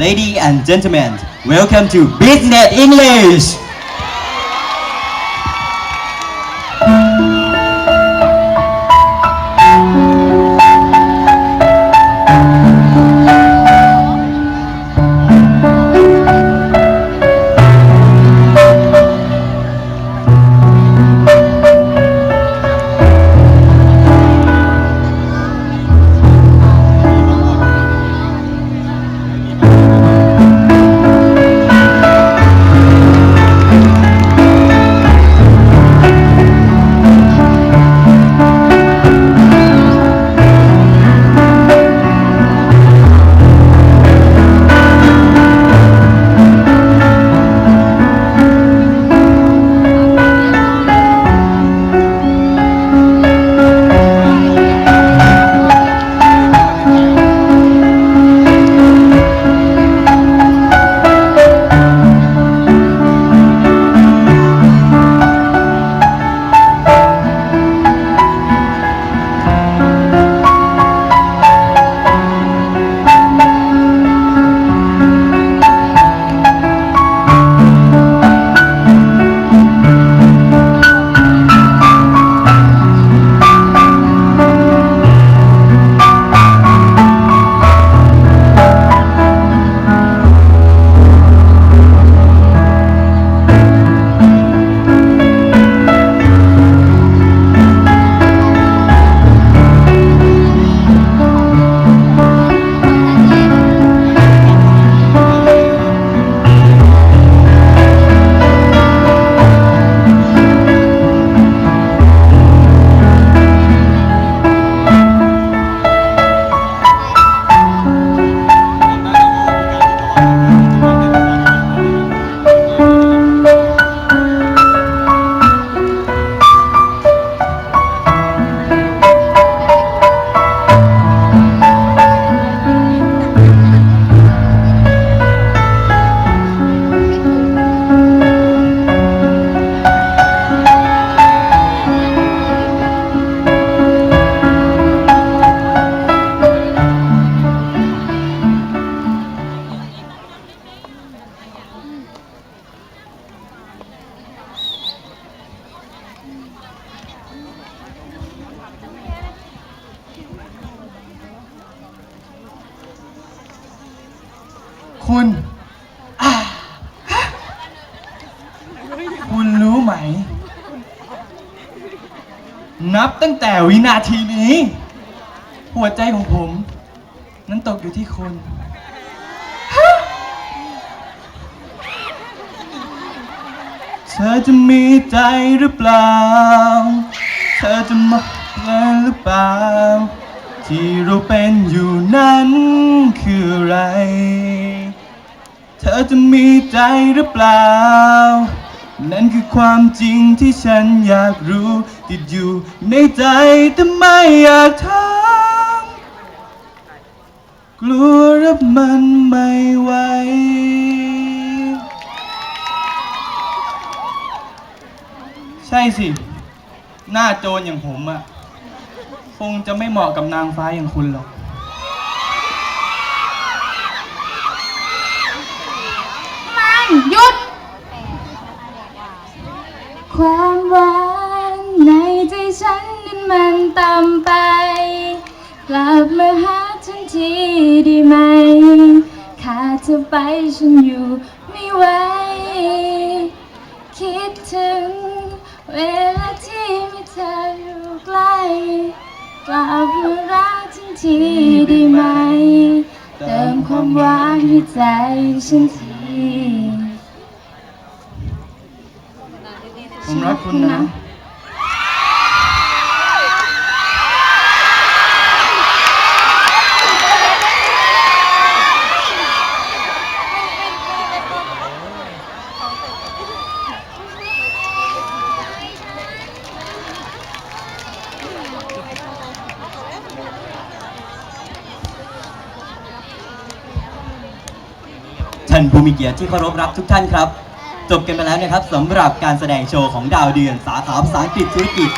Ladies and gentlemen, welcome to Business English. คุณอ่าคุณรู้ไหม นับตั้งแต่วินาทีนี้ หัวใจของผม นั้นตกอยู่ที่คุณเธอจะมีใจหรือเปล่า เธอจะมองเงินหรือเปล่า ที่เราเป็นอยู่นั้นคืออะไร เธอจะมีใจหรือเปล่า นั่นคือความจริงที่ฉันอยากรู้ ติดอยู่ในใจแต่ไม่อยากถามกลัวรับมันไม่ไหวใช่สิ หน้าโจรอย่างผมอะคงจะไม่เหมาะกับนางฟ้าอย่างคุณหรอก มันหยุด ความหวานในใจฉันนั้นมันต่ำไป กลับมาหาฉันทีได้ไหม ขาดเธอไปฉันอยู่ไม่ไหว คิดถึงเวลาที่มีเธออยู่ใกล้ กลับมารักฉันทีได้ไหม เติมความหวานให้ใจฉันที ผมรักคุณนะ ท่านผู้มีเกียรติที่เคารพรักทุกท่านครับ จบกันไปแล้วนะครับสำหรับการแสดงโชว์ของดาวเดือนสาขาภาษาอังกฤษธุรกิจ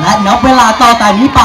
และนับเวลาต่อแต่นี้ไป